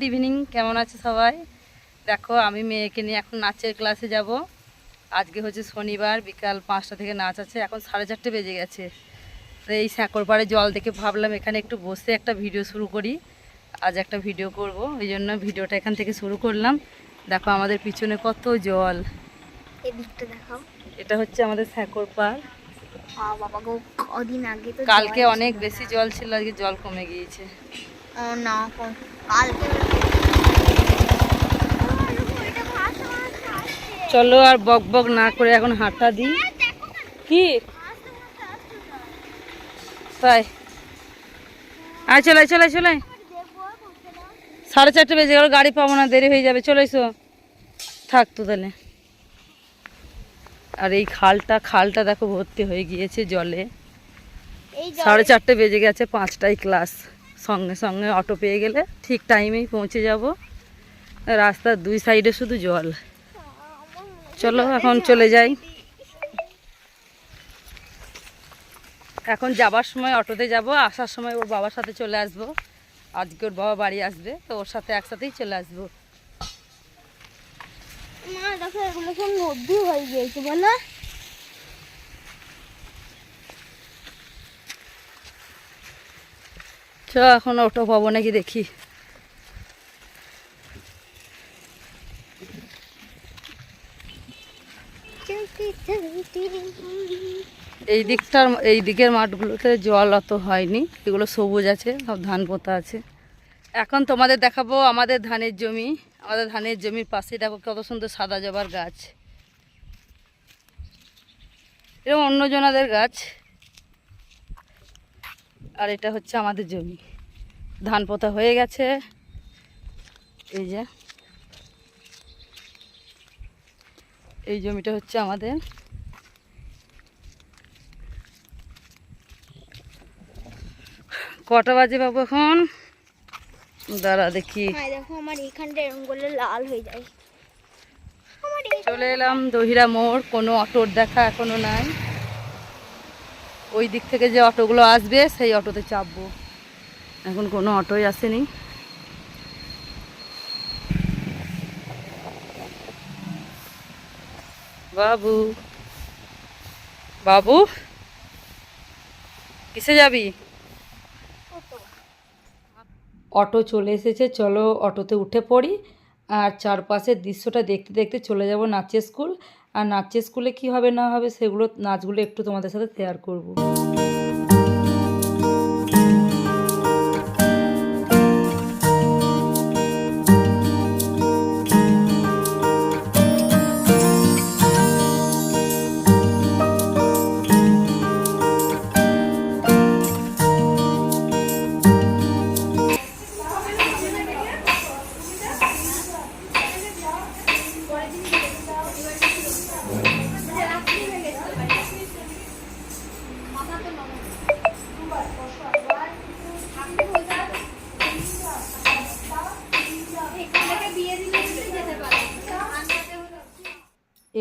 Good evening কেমন আছে সবাই? দেখো আমি মেয়েকে নিয়ে এখন নাচের ক্লাসে যাব। আজকে হচ্ছে শনিবার বিকাল পাঁচটা থেকে নাচ আছে। এখন সাড়ে চারটে বেজে গেছে। তো এই স্যাঁকর পাড়ে জল দেখে ভাবলাম এখানে একটু বসে একটা ভিডিও শুরু করি। আজ একটা ভিডিও করব ওই জন্য ভিডিওটা এখান থেকে শুরু করলাম। দেখো আমাদের পিছনে কত জল। এটা হচ্ছে আমাদের স্যাঁকর পাড়। কালকে অনেক বেশি জল ছিল আজকে জল কমে গিয়েছে। না। কালকে। চলো আর বক বক না করে এখন হাঁটা দিই কি? তাই। আয় চলে চলে চলে সাড়ে চারটে বেজে গেল গাড়ি পাবো না দেরি হয়ে যাবে। চলে এসো। থাক তো তাহলে। আর এই খালটা খালটা দেখো ভর্তি হয়ে গিয়েছে জলে। সাড়ে চারটে বেজে গেছে পাঁচটায় ক্লাস। সঙ্গে সঙ্গে অটো পেয়ে গেলে ঠিক টাইমেই পৌঁছে যাব। রাস্তার দুই সাইডে শুধু জল। চলো এখন চলে যাই। এখন যাবার সময় অটোতে যাব, আসার সময় ওর বাবার সাথে চলে আসব। আজকে ওর বাবা বাড়ি আসবে, তো ওর সাথে একসাথেই চলে আসব। মা, দেখো সব নদী হয়ে গিয়েছে, বলো। চ এখন অটো পাবো নাকি দেখি। এই দিকটার এই দিকের মাঠগুলোতে জল অত হয়নি, এগুলো সবুজ আছে, সব ধান পোতা আছে। এখন তোমাদের দেখাবো আমাদের ধানের জমি, আমাদের ধানের জমির পাশে দেখো কত সুন্দর সাদা জবার গাছ। এরকম অন্য জনাদের গাছ। আর এটা হচ্ছে আমাদের জমি। ধান পোতা হয়ে গেছে। এই যে। এই জমিটা হচ্ছে আমাদের। কটা বাজে বাবু এখন? দাঁড়া দেখি। দেখো আমার এরকম করলে লাল হয়ে যায়। চলে এলাম দহিরা মোড়। কোনো অটোর দেখা এখনও নাই। ওই দিক থেকে যে অটোগুলো আসবে, সেই অটোতে চাপবো। এখন কোনো অটোই আসেনি। বাবু বাবু, কিসে যাবি? অটো চলে এসেছে, চলো অটোতে উঠে পড়ি। আর চারপাশের দৃশ্যটা দেখতে দেখতে চলে যাব নাচের স্কুল। আর নাচের স্কুলে কী হবে না হবে সেগুলো নাচগুলো একটু তোমাদের সাথে শেয়ার করব।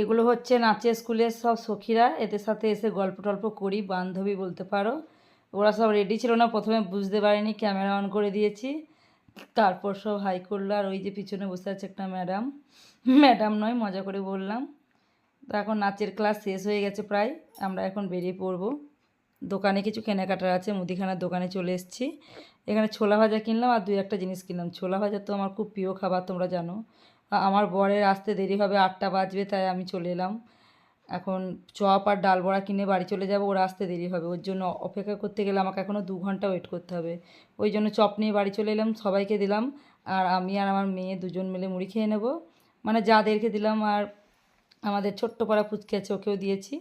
এগুলো হচ্ছে নাচের স্কুলের সব সখীরা, এদের সাথে এসে গল্প টল্প করি, বান্ধবী বলতে পারো। ওরা সব রেডি ছিল না, প্রথমে বুঝতে পারিনি ক্যামেরা অন করে দিয়েছি। তারপর সব হাই করল, আর ওই যে পিছনে বসে আছে একটা ম্যাডাম ম্যাডাম নয়, মজা করে বললাম তো এখন নাচের ক্লাস শেষ হয়ে গেছে প্রায়, আমরা এখন বেরিয়ে পড়ব। দোকানে কিছু কেনাকাটার আছে, মুদিখানার দোকানে চলে এসেছি। এখানে ছোলা ভাজা কিনলাম, আর দুই একটা জিনিস কিনলাম। ছোলা ভাজা তো আমার খুব প্রিয় খাবার, তোমরা জানো। আমার বরের আসতে দেরি হবে, আটটা বাজবে, তাই আমি চলে এলাম। এখন চপ আর ডাল বড়া কিনে বাড়ি চলে যাব, ওরা আসতে দেরি হবে। ওর জন্য অপেক্ষা করতে গেলে আমাকে এখনও দু ঘণ্টা ওয়েট করতে হবে। ওই জন্য চপ নিয়ে বাড়ি চলে এলাম, সবাইকে দিলাম, আর আমি আর আমার মেয়ে দুজন মিলে মুড়ি খেয়ে নেব। মানে যাদেরকে দিলাম, আর আমাদের ছোট্ট পাড়া ফুচকে আছে, ওকেও দিয়েছি।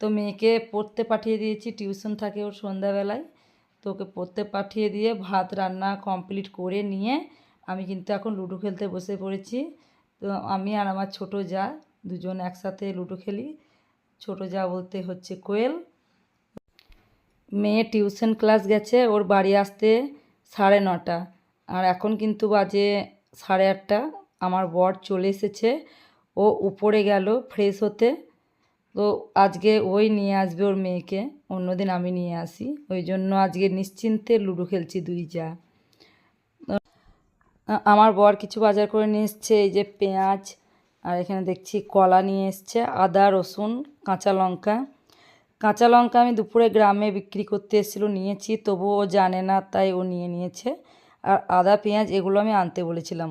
তো মেয়েকে পড়তে পাঠিয়ে দিয়েছি, টিউশন থাকে ওর সন্ধ্যাবেলায়। তো ওকে পড়তে পাঠিয়ে দিয়ে ভাত রান্না কমপ্লিট করে নিয়ে আমি কিন্তু এখন লুডো খেলতে বসে পড়েছি। তো আমি আর আমার ছোট যা দুজন একসাথে লুডো খেলি। ছোট যা বলতে হচ্ছে কোয়েল। মেয়ে টিউশন ক্লাস গেছে, ওর বাড়ি আসতে সাড়ে নটা। আর এখন কিন্তু বাজে সাড়ে আটটা। আমার বর চলে এসেছে। ও উপরে গেল ফ্রেশ হতে। তো আজকে ওই নিয়ে আসবে ওর মেয়েকে। অন্যদিন আমি নিয়ে আসি। ওই জন্য আজকে নিশ্চিন্তে লুডো খেলছি দুই যা। আমার বর কিছু বাজার করে নিয়ে এসছে, এই যে পেঁয়াজ, আর এখানে দেখছি কলা নিয়ে এসছে, আদা, রসুন, কাঁচা লঙ্কা। কাঁচা লঙ্কা আমি দুপুরে গ্রামে বিক্রি করতে এসেছিল, নিয়েছি, তবুও ও জানে না, তাই ও নিয়ে নিয়েছে। আর আদা, পেঁয়াজ এগুলো আমি আনতে বলেছিলাম।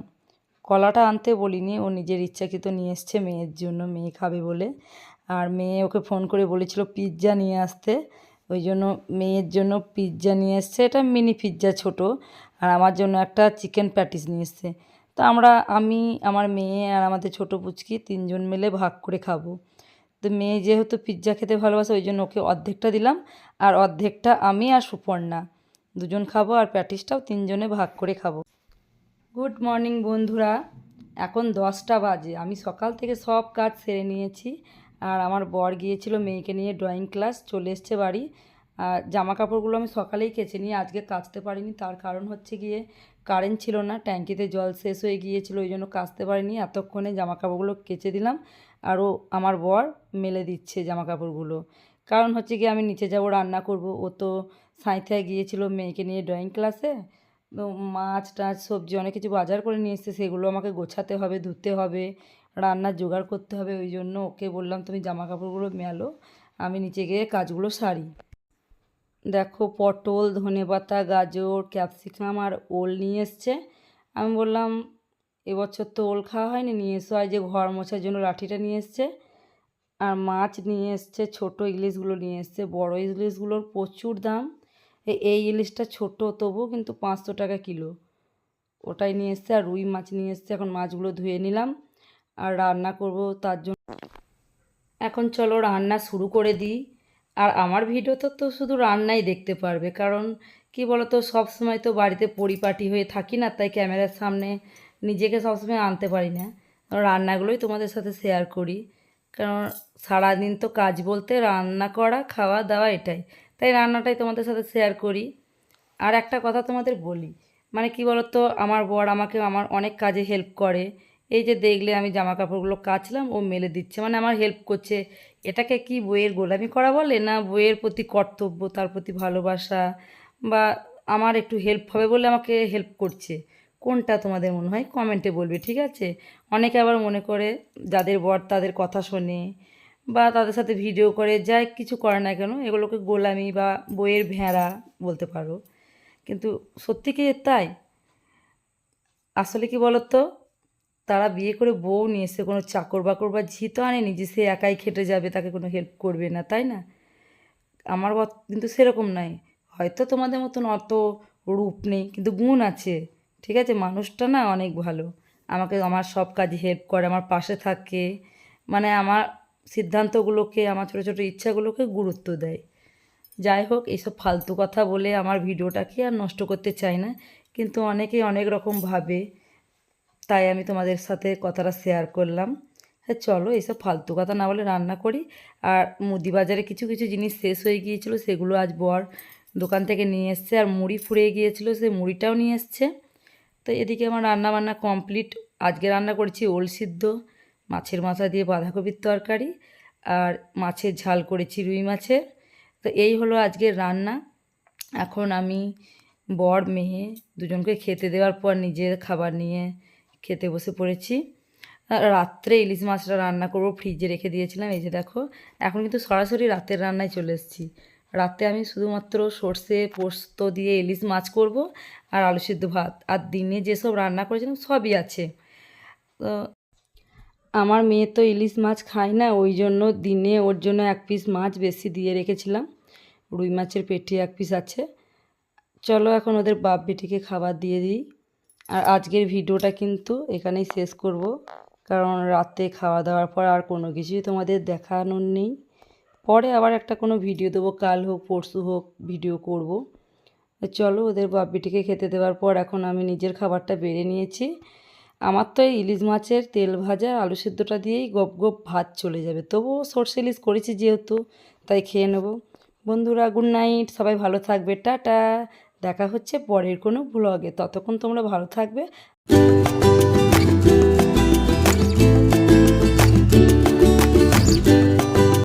কলাটা আনতে বলিনি, ও নিজের ইচ্ছাকৃত নিয়ে এসছে, মেয়ের জন্য মেয়ে খাবে বলে। আর মেয়ে ওকে ফোন করে বলেছিল পিৎজা নিয়ে আসতে, ওই জন্য মেয়ের জন্য পিৎজা নিয়ে এসছে, এটা মিনি পিৎজা ছোট। আর আমার জন্য একটা চিকেন প্যাটিস নিয়ে এসছে। তো আমরা, আমি, আমার মেয়ে আর আমাদের ছোট পুচকি তিনজন মিলে ভাগ করে খাব। তো মেয়ে যেহেতু পিৎজা খেতে ভালোবাসে, ওই জন্য ওকে অর্ধেকটা দিলাম। আর অর্ধেকটা আমি আর সুপর্ণা। দুজন খাব আর প্যাটিসটাও তিনজনে ভাগ করে খাব। গুড মর্নিং বন্ধুরা। এখন দশটা বাজে। আমি সকাল থেকে সব কাজ সেরে নিয়েছি। আর আমার বর গিয়েছিল মেয়েকে নিয়ে ড্রয়িং ক্লাস চলে এসছে বাড়ি। আর জামা কাপড়গুলো আমি সকালেই কেচে নিয়ে আজকে কাচতে পারিনি। তার কারণ হচ্ছে গিয়ে কারেন্ট ছিল না, ট্যাঙ্কিতে জল শেষ হয়ে গিয়েছিল, ওই জন্য কাচতে পারিনি। এতক্ষণে জামা কাপড়গুলো কেচে দিলাম আর ও আমার বর মেলে দিচ্ছে জামা কাপড়গুলো কারণ হচ্ছে গিয়ে আমি নিচে যাব, রান্না করব। ও তো সাঁইথায় গিয়েছিল মেয়েকে নিয়ে ড্রয়িং ক্লাসে মাছ টাছ, সবজি অনেক কিছু বাজার করে নিয়ে এসছে, সেগুলো আমাকে গোছাতে হবে, ধুতে হবে, রান্নার জোগাড় করতে হবে, ওই জন্য ওকে বললাম, তুমি জামা কাপড়গুলো মেলো, আমি নিচে গিয়ে কাজগুলো সারি। দেখো পটল, ধনেপাতা, গাজর, ক্যাপসিকাম আর ওল নিয়ে এসছে। আমি বললাম, এবছর তো ওল খাওয়া হয়নি, নিয়ে এসো। আর যে ঘর মোছার জন্য লাঠিটা নিয়ে এসছে। আর মাছ নিয়ে এসছে, ছোটো ইলিশগুলো নিয়ে এসছে। বড় ইলিশগুলোর প্রচুর দাম। এই ইলিশটা ছোট তবু কিন্তু পাঁচশো টাকা কিলো। ওটাই নিয়ে এসছে আর রুই মাছ নিয়ে এসছে। এখন মাছগুলো ধুয়ে নিলাম আর রান্না করব তার জন্য। এখন চলো রান্না শুরু করে দিই। আর আমার ভিডিওতে তো শুধু রান্নাই দেখতে পারবে। কারণ কি বলতো, সব সময় তো বাড়িতে পরিপাটি হয়ে থাকি না, তাই ক্যামেরার সামনে নিজেকে সবসময় আনতে পারি না। রান্নাগুলোই তোমাদের সাথে শেয়ার করি। কারণ সারাদিন তো কাজ বলতে রান্না করা, খাওয়া, দাওয়া এটাই। তাই রান্নাটাই তোমাদের সাথে শেয়ার করি। আর একটা কথা তোমাদের বলি। মানে কি বলতো, আমার বর আমাকে আমার অনেক কাজে হেল্প করে। এই যে দেখলে আমি জামা কাপড়গুলো কাচলাম, ও মেলে দিচ্ছে মানে আমার হেল্প করছে। এটাকে কি বইয়ের গোলামি করা বলে না বইয়ের প্রতি কর্তব্য, তার প্রতি ভালোবাসা? বা আমার একটু হেল্প হবে বলে আমাকে হেল্প করছে? কোনটা তোমাদের মনে হয়? কমেন্টে বলবে, ঠিক আছে? অনেকে আবার মনে করে যাদের বর তাদের কথা শোনে বা তাদের সাথে ভিডিও করে, যাই কিছু করে না কেন, এগুলোকে গোলামি বা বইয়ের ভেড়া বলতে পারো। কিন্তু সত্যি কি তাই? আসলে কি বলতো? তারা বিয়ে করে বউ নিয়ে এসে কোনো চাকর বাকর বা ঝি তো আনেনি যে সে একাই খেটে যাবে, তাকে কোনো হেল্প করবে না, তাই না? আমার কিন্তু সেরকম নাই। হয়তো তোমাদের মতন অত রূপ নেই, কিন্তু গুণ আছে। ঠিক আছে, মানুষটা না অনেক ভালো। আমাকে আমার সব কাজে হেল্প করে, আমার পাশে থাকে। মানে আমার সিদ্ধান্তগুলোকে, আমার ছোটো ছোটো ইচ্ছাগুলোকে গুরুত্ব দেয়। যাই হোক, এইসব ফালতু কথা বলে আমার ভিডিওটাকে আর নষ্ট করতে চাই না। কিন্তু অনেকেই অনেক রকম ভাবে তাই আমি তোমাদের সাথে কথাটা শেয়ার করলাম। হ্যাঁ চলো এইসব ফালতু কথা না বলে রান্না করি। আর মুদি বাজারে কিছু কিছু জিনিস শেষ হয়ে গিয়েছিল, সেগুলো আজ বর দোকান থেকে নিয়ে এসছে। আর মুড়ি ফুরিয়ে গিয়েছিল সেই মুড়িটাও নিয়ে এসছে। তো এদিকে আমার রান্না বান্না কমপ্লিট আজকে রান্না করেছি ওল সিদ্ধ, মাছের মাথা দিয়ে বাঁধাকপির তরকারি, আর মাছের ঝাল করেছি রুই মাছের। তো এই হলো আজকের রান্না। এখন আমি বর, মেয়ে দুজনকে খেতে দেওয়ার পর নিজের খাবার নিয়ে খেতে বসে পড়েছি। রাত্রে ইলিশ মাছটা রান্না করব, ফ্রিজে রেখে দিয়েছিলাম, এই যে দেখো। এখন কিন্তু সরাসরি রাতের রান্নায় চলে এসেছি। রাতে আমি শুধুমাত্র সর্ষে পোস্ত দিয়ে ইলিশ মাছ করব আর আলু সিদ্ধ ভাত। আর দিনে যেসব রান্না করেছিলাম সবই আছে। তো আমার মেয়ে তো ইলিশ মাছ খায় না, ওই জন্য দিনে ওর জন্য এক পিস মাছ বেশি দিয়ে রেখেছিলাম। রুই মাছের পেটি এক পিস আছে। চলো এখন ওদের বাপ বেটিকে খাবার দিয়ে দিই। আর আজকের ভিডিওটা কিন্তু এখানেই শেষ করব। কারণ রাতে খাওয়া দাওয়ার পর আর কোনো কিছুই তোমাদের দেখানোর নেই। পরে আবার একটা কোনো ভিডিও দেবো, কাল হোক, পরশু হোক, ভিডিও করব। চলো ওদের বাপ বেটিকে খেতে দেওয়ার পর এখন আমি নিজের খাবারটা বেড়ে নিয়েছি। আমার তো ইলিশ মাছের তেল ভাজা, আলু সেদ্ধটা দিয়েই গপ গপ ভাত চলে যাবে। তবুও সর্ষে ইলিশ করেছি যেহেতু, তাই খেয়ে নেব। বন্ধুরা, গুড নাইট, সবাই ভালো থাকবে, টাটা। দেখা হচ্ছে পরের কোনো ব্লগে ততক্ষণ তোমরা ভালো থাকবে।